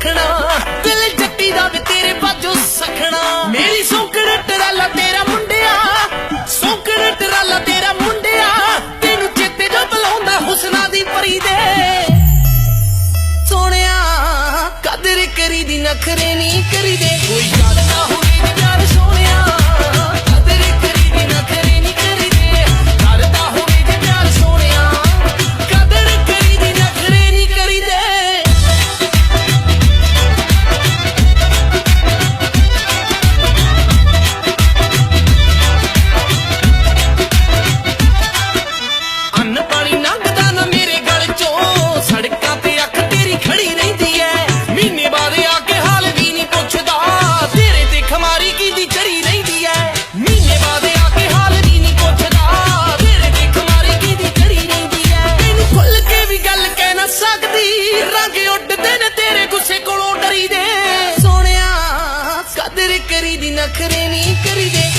ਮੱਖਣਾ ਦਿਲ ਜੱਟੀ ਦਾ ਵੀ ਤੇਰੇ ਬਾਝੋਂ ਸਖਣਾ। ਮੇਰੀ ਸੌਂਕਣ ਟਰਾਲਾ ਤੇਰਾ ਮੁੰਡਿਆ। ਸੌਂਕਣ ਟਰਾਲਾ ਤੇਰਾ ਮੁੰਡਿਆ। ਤੈਨੂੰ ਚੇਤੇ ਜੋ ਬੁਲਾਉਂਦਾ ਹੁਸਨਾ ਦੀ ਪਰੀ ਦੇ। ਸੋਹਣਿਆ, ਕਦਰ ਕਰੀ ਦੀ ਨਖਰੇ ਨਹੀਂ ਕਰੀ ਸਕਦੀ। ਰੰਗ ਉੱਡਦੇ ਨੇ ਤੇਰੇ ਗੁੱਸੇ ਕੋਲੋਂ ਡਰੀ ਦੇ ਸੋਹਣਿਆ, ਕਦਰ ਕਰੀ ਦੀ ਨਖਰੇ ਨਹੀਂ ਕਰੀ ਦੇ